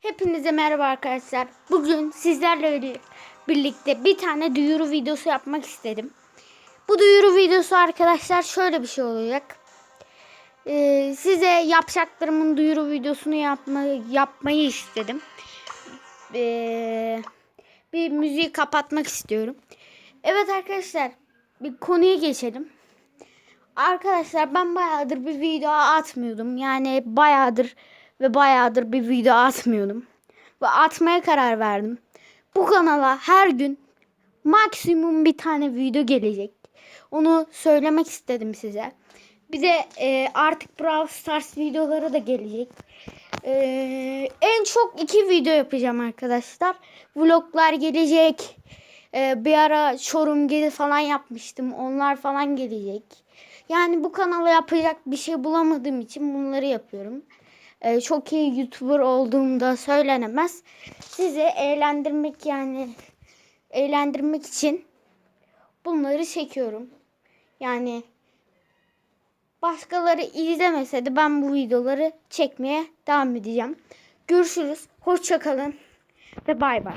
Hepinize merhaba arkadaşlar. Bugün sizlerle birlikte bir tane duyuru videosu yapmak istedim. Bu duyuru videosu arkadaşlar şöyle bir şey olacak. Ee, size yapacaklarımın duyuru videosunu yapma, yapmayı istedim. Ee, bir müziği kapatmak istiyorum. Evet arkadaşlar bir konuya geçelim. Arkadaşlar ben bayağıdır bir video atmıyordum. Yani bayağıdır ve bayağıdır bir video atmıyordum. Ve atmaya karar verdim. Bu kanala her gün maksimum bir tane video gelecek. Onu söylemek istedim size. Bir de e, artık Brawl Stars videoları da gelecek. E, en çok iki video yapacağım arkadaşlar. Vloglar gelecek. E, bir ara Çorum gezi falan yapmıştım. Onlar falan gelecek. Yani bu kanala yapacak bir şey bulamadığım için bunları yapıyorum. Ee, çok iyi YouTuber olduğumda söylenemez. Sizi eğlendirmek yani eğlendirmek için bunları çekiyorum. Yani başkaları izlemese de ben bu videoları çekmeye devam edeceğim. Görüşürüz. Hoşçakalın ve bay bay.